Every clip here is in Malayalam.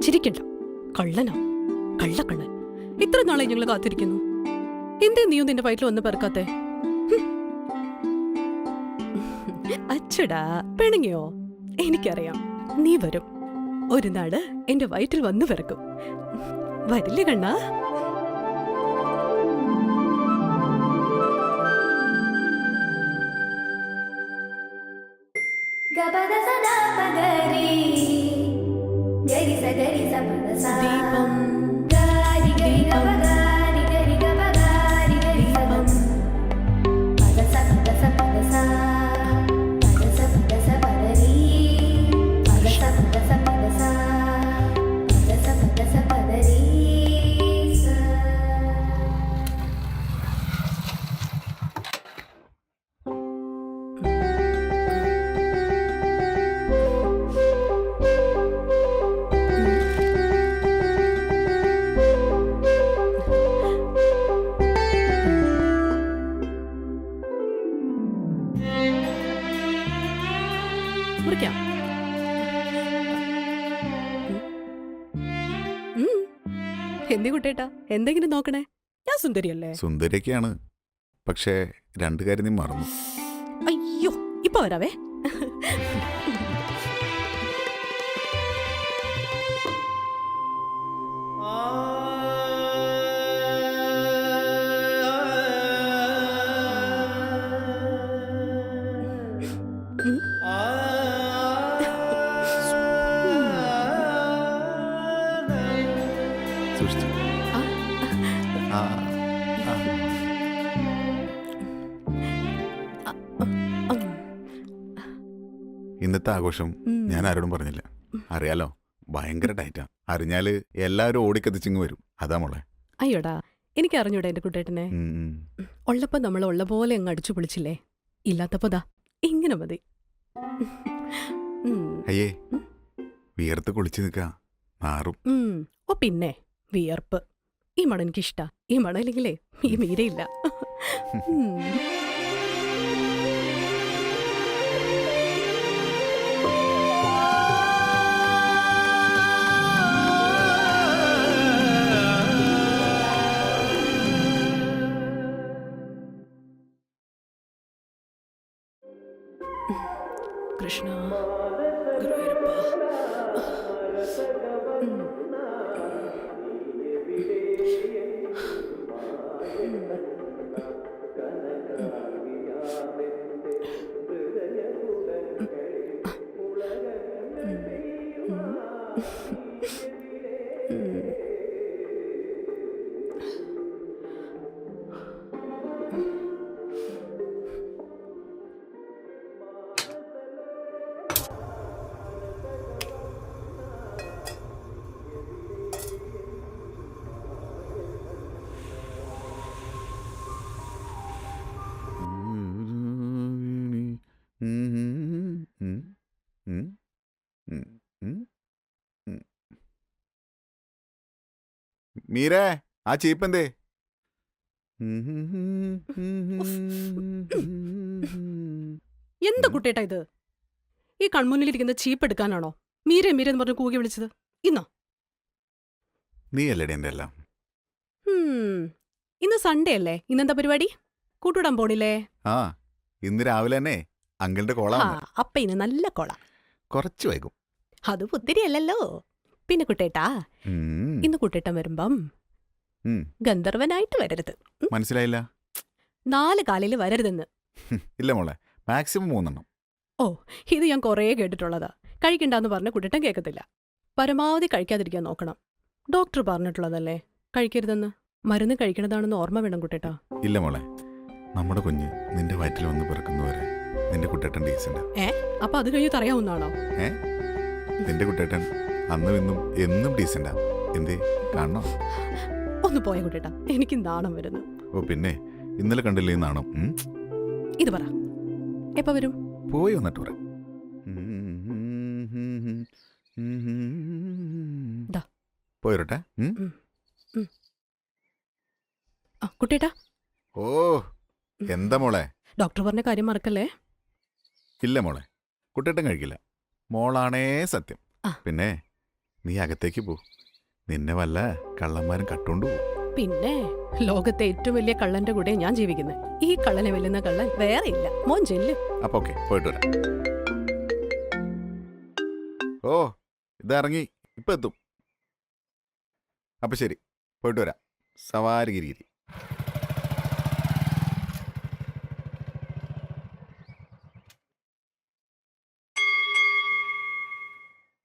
ചിരിക്കണ്ട. കള്ളനാ. കള്ളക്കള്ളൻ. ഇത്ര നാളെ ഞങ്ങൾ കാത്തിരിക്കുന്നു. എന്തേ നീയും നിന്റെ വയറ്റിൽ വന്ന് പെറുക്കാത്തെ. അച്ചടാ പിണങ്ങിയോ? എനിക്കറിയാം. നീ വരും. ഒരു നാട് എന്റെ വയറ്റിൽ വന്നു പിറക്കും. വരില്ലേ കണ്ണാ? മുറിക്കാം. എന്തി കുട്ടേട്ടാ? എന്തെങ്കിലും നോക്കണേ? ഞാൻ സുന്ദരിയല്ലേ? സുന്ദരിയൊക്കെയാണ്. പക്ഷേ രണ്ടു കാര്യം നീ മറന്നു. അയ്യോ ഇപ്പൊ വരാവേ. ആ, ഇന്നത്തെ ആഘോഷം ഞാൻ ആരോടും പറഞ്ഞില്ല. അറിയാലോ? ഭയങ്കര ടൈറ്റാ. അറിഞ്ഞാൽ എല്ലാവരും ഓടിക്കത്തിച്ചിങ് വരും. അതാ മോളെ. അയ്യോടാ എനിക്ക് അറിഞ്ഞൂടാ എന്റെ കുട്ടേട്ടനെ. ഉള്ളപ്പോ നമ്മൾ ഉള്ള പോലെ അങ്ങ് അടിച്ചു പൊളിച്ചില്ലേ? ഇല്ലാത്തപ്പോ ദാ ഇങ്ങനെ മതി. അയ്യേ വിയർത്ത് കുളിച്ചു നിൽക്കാ മാറും ഓ പിന്നെ? വിയർപ്പ്. ഈ മണം എനിക്കിഷ്ട. ഈ മണം ഇല്ലെങ്കിലേ ഈ മീരയില്ല. മീരേ ആ ചീപ്പെന്തേ എന്താ? കുട്ടേട്ടാ ഇത്? ഈ കൺമുന്നിലിരിക്കുന്ന ചീപ്പ് എടുക്കാനാണോ? മീരെ മീരെ എന്ന് പറഞ്ഞ് കൂകി വിളിച്ചത്. ഇന്നോ? നീ അല്ലേ എല്ലാം. ഇന്ന് സൺഡേ അല്ലേ? ഇന്നെന്താ പരിപാടി? കൂട്ടുവിടാൻ പോണില്ലേ? ആ ഇന്ന് രാവിലെ തന്നെ അങ്കിളിന്റെ ആ കോളാണ് അപ്പ ഇന്ന് നല്ല കോള. കുറച്ച് വൈകും. അത് ഒത്തിരി അല്ലല്ലോ. പിന്നെ കുട്ടേട്ടാ ഇന്ന് കുട്ടേട്ടൻ വരുമ്പം ഗന്ധർവനായിട്ട് വരരുത്. മനസ്സിലായില്ല? നാല് കാലിൽ വരരുതെന്ന്. ഇല്ല മോളെ മാക്സിമം മൂന്നെണ്ണം. ഓ ഇത് ഞാൻ കുറേ കേട്ടിട്ടുള്ളതാ. കഴിക്കണ്ടെന്ന് പറഞ്ഞ കുട്ടേട്ടൻ കേൾക്കത്തില്ല പരമാവധി കഴിക്കാതിരിക്കാൻ നോക്കണം. ഡോക്ടർ പറഞ്ഞിട്ടുള്ളതല്ലേ? കഴിക്കരുതെന്ന്. മരുന്ന് കഴിക്കണതാണെന്ന് ഓർമ്മ വേണം കുട്ടേട്ടാ. ഇല്ല മോളെ നമ്മുടെ കുഞ്ഞ് നിന്റെ വയറ്റിൽ വന്ന് പിറക്കുന്നവരെ നിന്റെ കുട്ടേട്ടൻ ഏ? അപ്പൊ അത് കഴിഞ്ഞ് തറയാവുന്നാണോ നിന്റെ കുട്ടേട്ടൻ അന്നും ഇന്നും എന്നും ഡീസന്റാ എന്തേ? കാണണോ? ഒന്ന് പോയ കുട്ടേട്ടാ. എനിക്ക് നാണം വരുന്നു. ഓ പിന്നെ. ഇന്നലെ കണ്ടില്ലേ നാണം? ഉം? ഇത് പറ. എപ്പ വരും? പോയി വന്നിട്ട് പറ ദാ. പോയിരട്ടെ ഉം? ആ കുട്ടേട്ടാ. ഓ എന്താ മോളെ? ഡോക്ടർ പറഞ്ഞ കാര്യം മറക്കല്ലേ? ഇല്ല മോളെ. കുട്ടിയേട്ടൻ കഴിക്കില്ല. മോളാണേ സത്യം. ആ. പിന്നെ? നീ അകത്തേക്ക് പോ. നിന്നെ വല്ല കള്ളന്മാരും കട്ടുകൊണ്ടു പോകും. പിന്നെ ലോകത്തെ ഏറ്റവും വലിയ കള്ളന്റെ കൂടെ ഞാൻ ജീവിക്കുന്നത് ഈ കള്ളനെ വെല്ലുന്ന കള്ളൻ വേറെ ഇല്ല. മോൻ ചെല്ല്. അപ്പൊ ഓക്കെ പോയിട്ട് വരാം. ഓ ഇതറങ്ങി. ഇപ്പൊ എത്തും. അപ്പൊ ശരി പോയിട്ട് വരാം. സവാരി ഗിരിഗിരി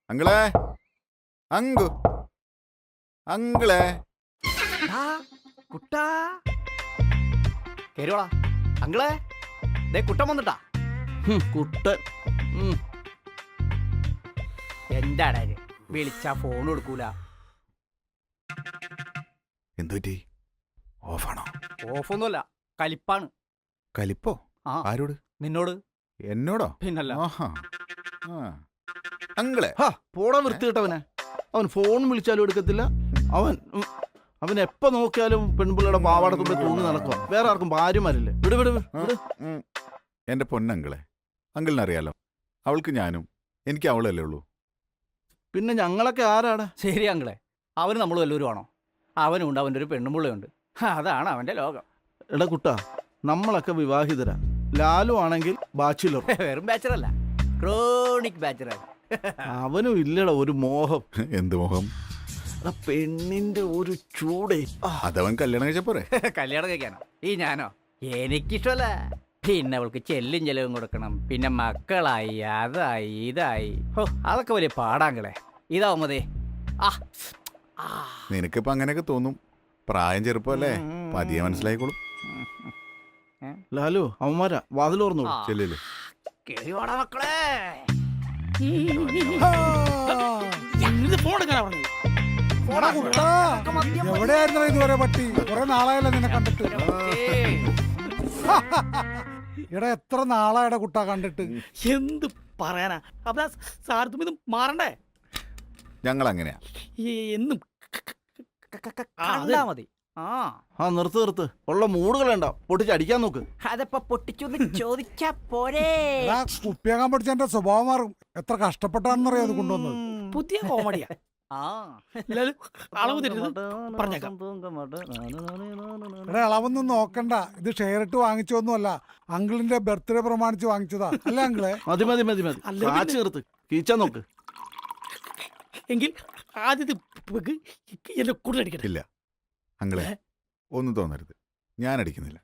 അങ്കിളെ അങ്കു. അങ്കിളെ. ആ, കുട്ടാ. കേറിയോളാ അങ്കിളെ ദേ കുട്ടൻ വന്നിട്ടാ. കുട്ടൻ. ഉം. എന്താടാ ഇത്? വിളിച്ചാ ഫോൺ കൊടുക്കൂല എന്തുപറ്റി ഓഫാണോ? ഓഫൊന്നുമല്ല കലിപ്പാണ്. കലിപ്പോ? ആ. ആരോട്? നിന്നോട്. എന്നോടോ? പിന്നല്ല. ആഹാ. ആ. അങ്കിളെ. പോടാ വൃത്തി വൃത്തികെട്ടവനെ. അവൻ ഫോൺ വിളിച്ചാലും എടുക്കത്തില്ല. അവൻ അവൻ എപ്പോ നോക്കിയാലും പെൺപിള്ളയുടെ പാവാടത്തോടെ തൂങ്ങി നടക്കുക വേറെ ആർക്കും ഭാര്യമാരില്ലേ. വിട് വിട്. എന്റെ പൊന്നങ്കിളെ അങ്കിളിനറിയാലോ അവൾക്ക് ഞാനും എനിക്ക് അവളല്ലേ ഉള്ളൂ. പിന്നെ ഞങ്ങളൊക്കെ ആരാടാ ശരി അങ്കളെ അവന് നമ്മൾ വല്ലവരും ആണോ? അവനുണ്ട് അവന്റെ ഒരു പെണ്ണുമുള്ളയുണ്ട് അതാണ് അവന്റെ ലോകം. എടാ കുട്ടാ നമ്മളൊക്കെ വിവാഹിതരാ. ലാലു ആണെങ്കിൽ ബാച്ചിലർ. വെറും ബാച്ചറല്ല ക്രോണിക് ബാച്ചറാണ്. അവനും ഇല്ലട ഒരു മോഹം. എന്ത് മോഹം? എടാ പെണ്ണിന്റെ ഒരു ചൂടേ. ആ, അതവൻ കല്യാണം കഴിച്ച പോരെ? കല്യാണം കഴിക്കാനോ? ഈ ഞാനോ? എനിക്കിഷ്ടമല്ല. പിന്നെ അവൾക്ക് ചെല്ലും ചെലവും കൊടുക്കണം. പിന്നെ മക്കളായി അതായി ഇതായി. ഹോ അതൊക്കെ വലിയ പാടാങ്കളെ. ഇതാവുമതേ മതി ആ. ആ. നിനക്കിപ്പോ അങ്ങനെയൊക്കെ തോന്നും. പ്രായം ചെറുപ്പമല്ലേ? പതിയെ മനസ്സിലായിക്കോളും. ലാലു അവന്മാരാ വാതിലോർന്നു ഓർന്നു ചെല്ലില്ലേ കേറി വാടാ മക്കളെ. എവിടെയായിരുന്നു ഇതുവരെ പട്ടി? കുറെ നാളായല്ലോ നിന്നെ കണ്ടിട്ട്. എടാ എത്ര നാളായടാ കുട്ടാ കണ്ടിട്ട്? എന്ത് പറയാനാ? അപ്പൊ സാർത്തും ഇതും മാറണ്ടേ? ഞങ്ങൾ അങ്ങനെയാ ഈ എന്നും കണ്ടാ മതി. ആ. ആ നിർത്ത് നിർത്ത്. ഉള്ള മൂടുകളുണ്ടാ പൊട്ടിച്ചടിക്കാൻ നോക്ക്. അതപ്പൊ പൊട്ടിച്ചൊന്ന് ചോദിച്ചാ പോരേ. എടാ കുപ്പിയാകാൻ പഠിച്ച എന്റെ സ്വഭാവം മാറും. എത്ര കഷ്ടപ്പെട്ടാണെന്നറിയാം അത് കൊണ്ടുവന്നത്. പുതിയ കോമഡിയാ. ആ. എല്ലാവരും അളവ് തരുന്നത് പറഞ്ഞേക്കാം. എടാ അളവൊന്നും നോക്കണ്ട. ഇത് ഷെയർ ഇട്ട് വാങ്ങിച്ചൊന്നുമല്ല അങ്കിളിന്റെ ബർത്ത്ഡേ പ്രമാണിച്ച് വാങ്ങിച്ചതാ. അല്ല അങ്കിളെ? മതി മതി മതി മതി. അല്ല പിന്നെ- കാച്ചു നിർത്ത് കീച്ചാൻ നോക്ക്. എങ്കിൽ ആദ്യത്തെ പെഗ് എന്നെ കൂടുതൽ അടിക്കട്ടെ. ഇല്ല. അങ്ങളെ ഒന്നും തോന്നരുത്. ഞാൻ അടിക്കുന്നില്ല.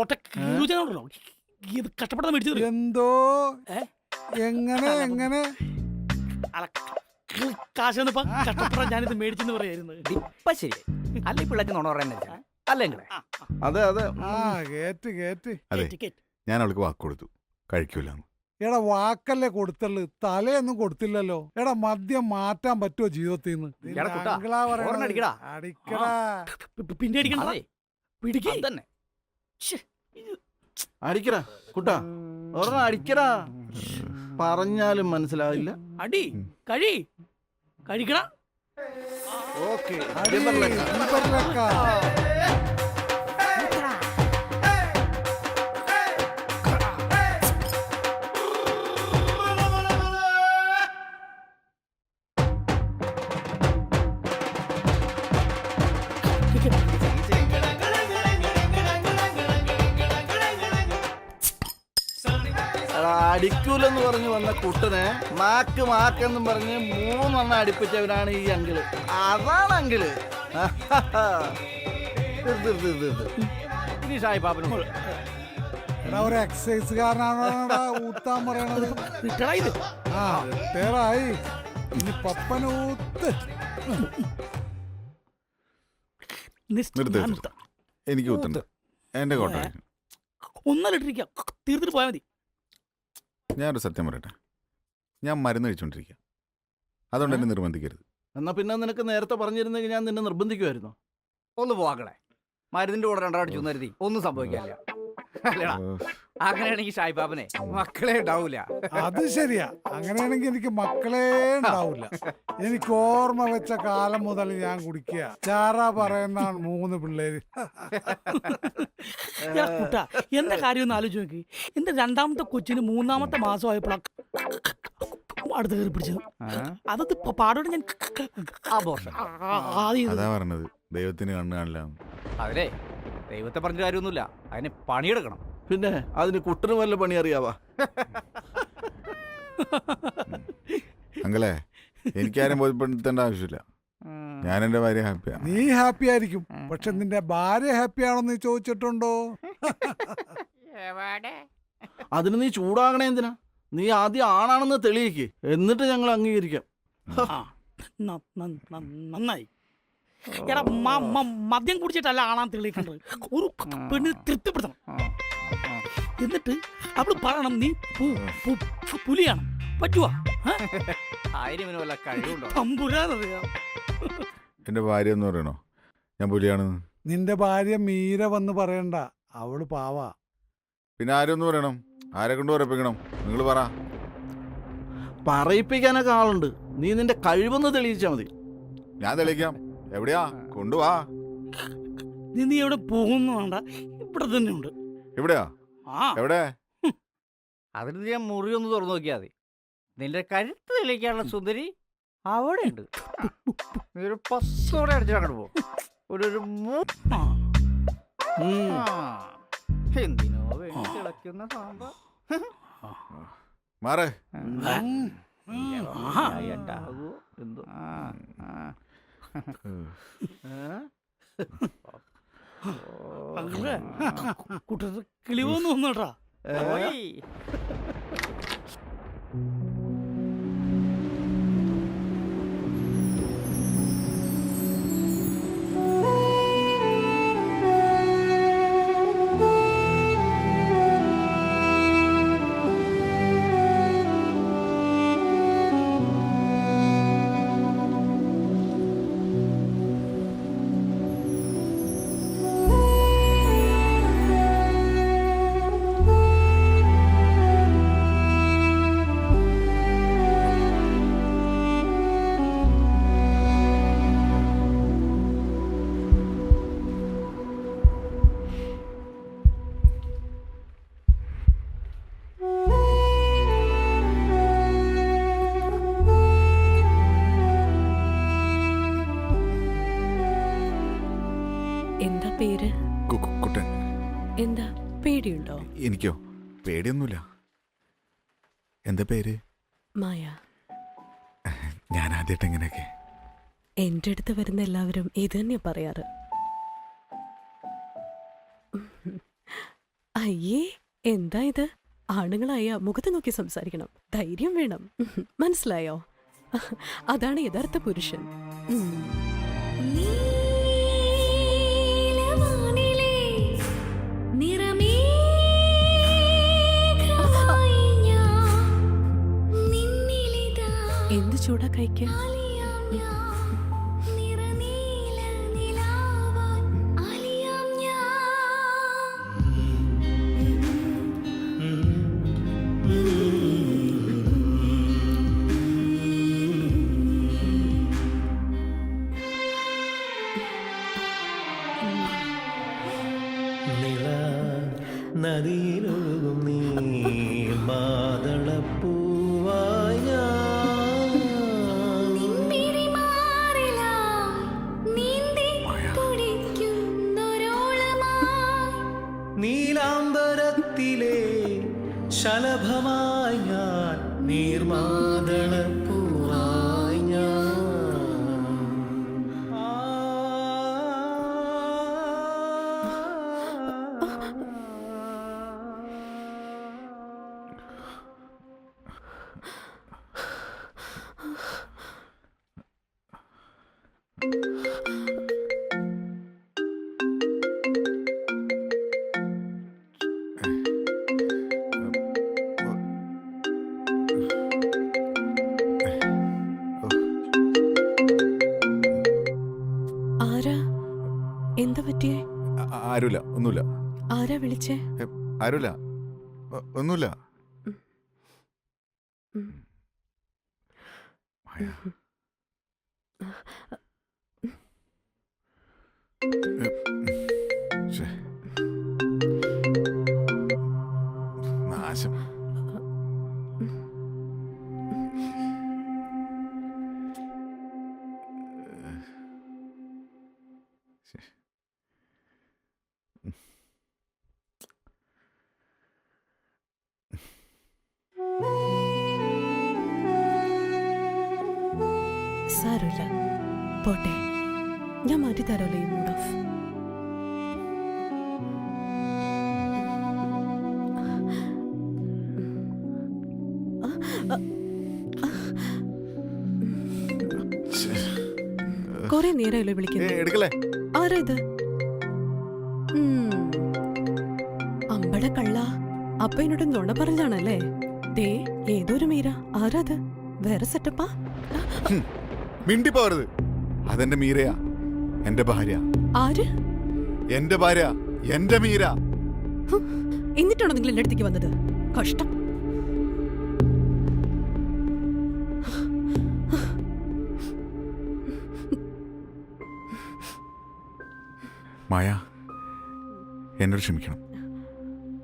ഒറ്റ ഇത് കഷ്ടപ്പെടാൻ മേടിച്ചത്. എന്തോ? ഏ? എങ്ങനെ എങ്ങനെ? കാശ് വന്നപ്പോ കഷ്ടപ്പെടാൻ ഞാനിത് മേടിച്ചെന്ന് പറയായിരുന്നു. ഇപ്പൊ ശരി. അല്ല ഈ നോണ പറയുന്നത് അല്ലെങ്കിലേ അതെ അതെ. ആ കേറ്റ് കേറ്റ്. അതെ ഞാൻ അവൾക്ക് വാക്ക് കൊടുത്തു. കഴിക്കൂല എടാ വാക്കല്ലേ കൊടുത്തുള്ളു. തലയൊന്നും കൊടുത്തില്ലല്ലോ. എടാ മദ്യം മാറ്റാൻ പറ്റുമോ ജീവിതത്തിൽ നിന്ന് അടിക്കടാ. പിന്നെ അടിക്കണ്ട? അതെ. പിടിക്ക്. തന്നെ അടിക്കടാ കുട്ടാ. അടിക്കടാ. പറഞ്ഞാലും മനസ്സിലാവില്ല. അടി കഴി. കഴിക്കണ. ഓക്കെ ഇമ്പർലക്ക. പറഞ്ഞു വന്ന കുട്ടനെ മാക്ക് മാക്കെന്നും പറഞ്ഞ് മൂന്നെണ്ണം അടിപ്പിച്ചവനാണ് ഈ അങ്കിൾ. അതാണ് അങ്കിൾ. ഇനി ഷായി പാപ്പനോട് ഒരു ഊത്താൻ പറയണത്? ആ റിട്ടയറായി ഇനി പപ്പനൂത്ത് നെക്സ്റ്റ് നിർത്ത് നിർത്ത്. എനിക്ക് കുത്തണ്ട എന്റെ കോട്ട ഒന്നല്ല ഇട്ടിരിക്കാം. തീർത്തിട്ട് പോയാൽ മതി. ഞാനൊരു സത്യം പറയട്ടെ. ഞാൻ മരുന്ന് കഴിച്ചുകൊണ്ടിരിക്കുക അതുകൊണ്ട് എന്നെ നിർബന്ധിക്കരുത്. എന്നാ പിന്നെ നിനക്ക് നേരത്തെ പറഞ്ഞിരുന്നെങ്കിൽ ഞാൻ നിന്നെ നിർബന്ധിക്കുമായിരുന്നു ഒന്ന് പോകണേ മരുന്നിന്റെ കൂടെ രണ്ടാടിച്ചു കരുതി ഒന്നും സംഭവിക്കാനില്ല. അല്ലടാ അങ്ങനെയാണെങ്കിൽ ഷായിബാബനെ മക്കളെ ഉണ്ടാവൂല. അത് ശരിയാ. അങ്ങനെയാണെങ്കിൽ എനിക്ക് മക്കളെ ഉണ്ടാവില്ല എനിക്ക് ഓർമ്മ വെച്ച കാലം മുതൽ ഞാൻ കുടിക്കുക. ചാറ പറയുന്നാണ് മൂന്ന് പിള്ളേര്. എടാ കുട്ടാ എന്റെ കാര്യം ഒന്ന് ആലോചിച്ച് നോക്കി. എന്റെ രണ്ടാമത്തെ കൊച്ചിന് മൂന്നാമത്തെ മാസം ആയപ്പോഴാണ് അടുത്ത് കയറി പിടിച്ചത്. അതത് പ- പാടോടെ ഞാൻ ആഘോഷം അതാ പറഞ്ഞത്. ദൈവത്തിന് കണ്ണു കാണില്ല അതിലേ ദൈവത്തെ പറഞ്ഞ കാര്യമൊന്നുമില്ല. അതിന് പണിയെടുക്കണം. പിന്നെ അതിന് കുട്ടനും വല്ല പണി അറിയാവാ? അങ്ങളെ എനിക്കാരും ബോധ്യപ്പെടുത്തേണ്ട ആവശ്യമില്ല. ഞാൻ എന്റെ ഭാര്യ ഹാപ്പിയാ. നീ ഹാപ്പി ആയിരിക്കും. പക്ഷെ നിന്റെ ഭാര്യ ഹാപ്പി ആണോ നീ ചോദിച്ചിട്ടുണ്ടോ? അതിന് നീ ചൂടാകണേ എന്തിനാ? നീ ആദ്യം ആണാണെന്ന് തെളിയിക്കേ. എന്നിട്ട് ഞങ്ങൾ അംഗീകരിക്കാം. നന്നായി. എടാ മ- മ- മദ്യം കുടിച്ചിട്ടല്ല ആണാൻ തെളിയിക്കേണ്ടത്. ഒരു പെണ്ണ് തൃപ്തിപ്പെടുത്തണം. എന്നിട്ട് അവൾ പറയണം നീ പു- പു- പു- പുലിയാണ്. പറ്റുവാ? എന്റെ ഭാര്യ എന്ന് പറയണോ? ഞാൻ പുലിയാണ്. നിന്റെ ഭാര്യ മീര വന്ന് പറയണ്ട. അവൾ പാവാ. പിന്നെ ആരും ഒന്ന് പറയണം? ആരെ കൊണ്ട് പറയിപ്പിക്കണം? നിങ്ങൾ പറ. പറയിപ്പിക്കാനൊക്കെ ആളുണ്ട്. നീ നിന്റെ കഴിവൊന്ന് തെളിയിച്ചാ മതി. ഞാൻ തെളിയിക്കാം. എവിടെയാ? കൊണ്ടുവാ. നീ നീ എവിടെ പോകുന്നു വേണ്ട ഇവിടെ തന്നെ ഉണ്ട് എവിടെയാ? ആ. എവിടെ? അതിന് ഞാൻ മുറി ഒന്ന് തുറന്നു നോക്കിയാൽ മതി. നിന്റെ കരുത്ത് തെളിയിക്കാനുള്ള സുന്ദരി അവിടെ ഉണ്ട് നീ ഒരു പസ്സോടെ അടിച്ചിട്ട് അങ്ങോട്ട് പോകും ഒരു ഒരു മൂ- ആ. ഉം. ആ. എന്തിനോ വേണ്ടി തിളയ്ക്കുന്ന സാമ്പാർ. മാറേ. ഉണ്ടാകുമോ എന്തോ? ആ ആ. അങ്ങനെ കൂട്ടത്തിൽ കിളിവോന്ന് വന്നോട്ടാ പേര്? കുട്ടൻ. എന്താ? പേടിയുണ്ടോ? എനിക്കോ? പേടിയൊന്നുമില്ല. എന്താ പേര്? മായ. ഞാൻ ആദ്യമായിട്ട് എങ്ങനെയൊക്കെ എന്റെ അടുത്ത് വരുന്ന എല്ലാവരും ഇത് തന്നെയാ പറയാറ്. അയ്യേ എന്താ ഇത്? ആണുങ്ങളായ മുഖത്ത് നോക്കി സംസാരിക്കണം. ധൈര്യം വേണം. മനസ്സിലായോ? അതാണ് യഥാർത്ഥ പുരുഷൻ. എന്ത് ആരുമില്ല ഒന്നുമില്ല ആരാ വിളിച്ചേ? ആരുമില്ല ഒന്നുമില്ല സാരമില്ല. പോട്ടെ. ഞാൻ മാറ്റി തരാമല്ലോ ഈ മൂഡ് ഓഫ്. കൊറേ നേരമല്ലോ വിളിക്കുന്നത് ആരാ ഇത്. അമ്പട കള്ള അപ്പ എന്നോട് നുണ പറഞ്ഞാണല്ലേ? ദേ ഏതൊരു മീര. ആരാത് വേറെ സെറ്റപ്പാ മിണ്ടി പോകരുത് അതെന്റെ മീരയാ. എന്റെ ഭാര്യ. ആര്? എന്റെ ഭാര്യ. എന്റെ മീര. എന്നിട്ടാണോ നിങ്ങൾ എന്റെ അടുത്തേക്ക് വന്നത്? കഷ്ടം. മായ എന്നോട് ക്ഷമിക്കണം.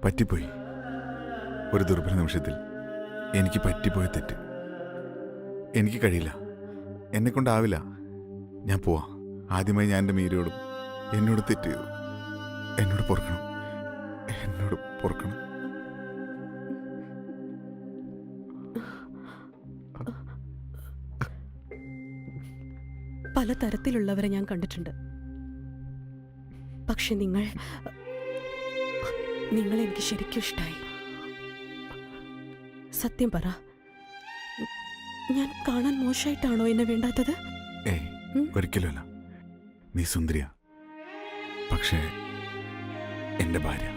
പറ്റിപ്പോയി. ഒരു ദുർബല നിമിഷത്തിൽ എനിക്ക് പറ്റിപ്പോയ തെറ്റ്. എനിക്ക് കഴിയില്ല. എന്നെ കൊണ്ടാവില്ല ഞാൻ പോവാ. ആദ്യമായി ഞാൻ എന്റെ മീരയോടും എന്നോട് തെറ്റ് ചെയ്തു. എന്നോട് പൊറുക്കണം. എന്നോട് പൊറുക്കണം. പല തരത്തിലുള്ളവരെ ഞാൻ കണ്ടിട്ടുണ്ട്. പക്ഷെ നിങ്ങൾ നിങ്ങൾ എനിക്ക് ശരിക്കും ഇഷ്ടായി. സത്യം പറ. ഞാൻ കാണാൻ മോശമായിട്ടാണോ എന്നെ വേണ്ടാത്തത്? ഏയ് ഒരിക്കലുമല്ല നീ സുന്ദരിയ. പക്ഷേ എന്റെ ഭാര്യ.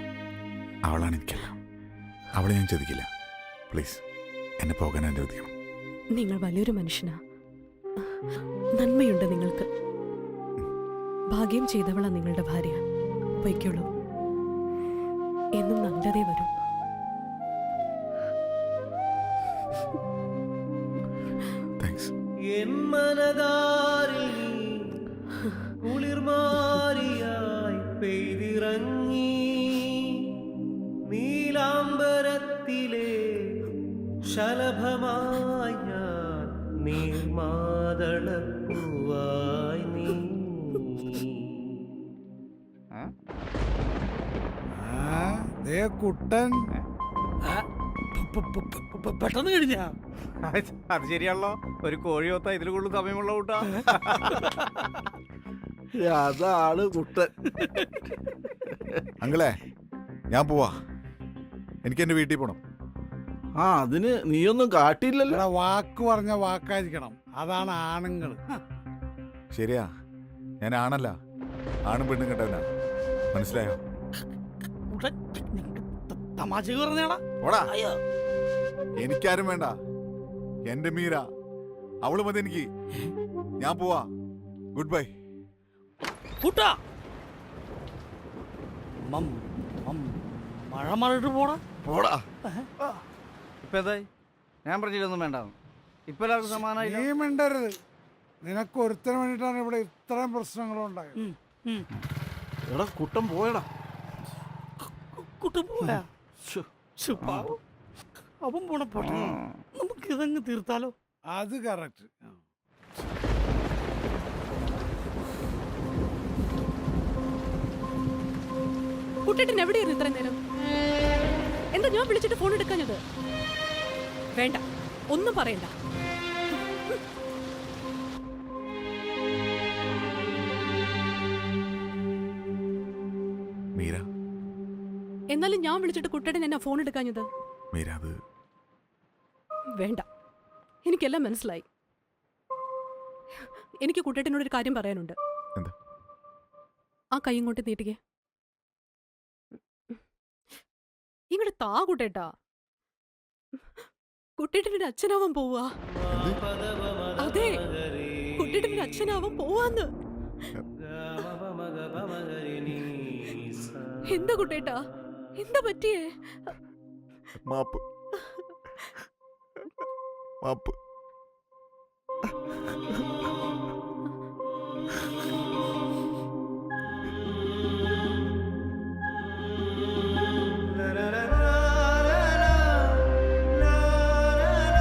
അവളാണ് എനിക്കല്ല. അവളെ ഞാൻ ചതിക്കില്ല പ്ലീസ് എന്നെ പോകാൻ അനുവദിക്കണം നിങ്ങൾ വലിയൊരു മനുഷ്യനാ. നന്മയുണ്ട് നിങ്ങൾക്ക്. ഭാഗ്യം ചെയ്തവളാ നിങ്ങളുടെ ഭാര്യ. പൊയ്ക്കോളൂ. എന്നും നല്ലതേ വരൂ. ശലഭമായി ഞാൻ നീർമാതളപ്പൂവായി നീ കുട്ടൻ. പെട്ടെന്ന് കഴിഞ്ഞ. അത് ശരിയാണല്ലോ. ഒരു കോഴിയൊത്ത ഇതിൽ കൂടുതൽ സമയമുള്ള കൂട്ടാ. അതാണ് കുട്ടൻ. അങ്ങളെ ഞാൻ പോവാ. എനിക്ക് എന്റെ വീട്ടിൽ പോകണം ആ അതിന് നീയൊന്നും കാട്ടിയില്ലല്ലോ എടാ വാക്ക് പറഞ്ഞ വാക്കായിരിക്കണം. അതാണ് ആണുങ്ങൾ ശരിയാ. ഞാൻ ആണല്ല. ആണും പെണ്ണും കണ്ടവനാ. മനസ്സിലായോ? ഉടൻ ത- തമാശ പറഞ്ഞാടാ. ഓടാ. അയ്യോ. എനിക്കാരും വേണ്ട. എന്റെ മീര. അവൾ മതി എനിക്ക്. ഞാൻ പോവാ. Good bye. കൂട്ടാ. മം മം. മഴ മഴ പോടാ. പോടാ. ഇപ്പൊ ഞാൻ പറഞ്ഞിട്ടൊന്നും വേണ്ട ഇപ്പൊ എല്ലാവർക്കും സമാനമായില്ല നീ മിണ്ടരുത്. നിനക്ക് ഒരുത്തന് വേണ്ടിയിട്ടാണ് ഇവിടെ ഇത്രയും പ്രശ്നങ്ങളും ഉണ്ടായത്. എടാ കുട്ടൻ പോയടാ. കുട്ടൻ പോയാ? ശ്ശോ. ശ്ശോ, അവൻ പോണ പോട്ടെ. നമുക്ക് ഇതങ്ങ് തീർത്താലോ? അത് കറക്റ്റ് കുട്ടേട്ടൻ എവിടെയായിരുന്നു ഇത്രയും നേരം? എന്താ ഞാൻ വിളിച്ചിട്ട് ഫോൺ എടുക്കാഞ്ഞത്? വേണ്ട. ഒന്നും പറയണ്ട. മീര. എന്നാലും ഞാൻ വിളിച്ചിട്ട് കുട്ടിയുടെ എന്നാ ഫോൺ എടുക്കാഞ്ഞത്? മീര അത് വേണ്ട. എനിക്കെല്ലാം മനസ്സിലായി. എനിക്ക് കുട്ടേട്ടനോട് ഒരു കാര്യം പറയാനുണ്ട്. എന്താ? ആ കൈ ഇങ്ങോട്ട് നീട്ടിക്കേ. ഇങ്ങോട്ട് താ കുട്ടേട്ടാ. കുട്ടിയുടെ അച്ഛനാവാൻ പോവാ. അതെ കുട്ടിയുടെ അച്ഛനാവാൻ പോവാന്ന്. എന്താ കുട്ടേട്ടാ? എന്താ പറ്റിയേ? മാപ്പ്. മാപ്പ്. Thank.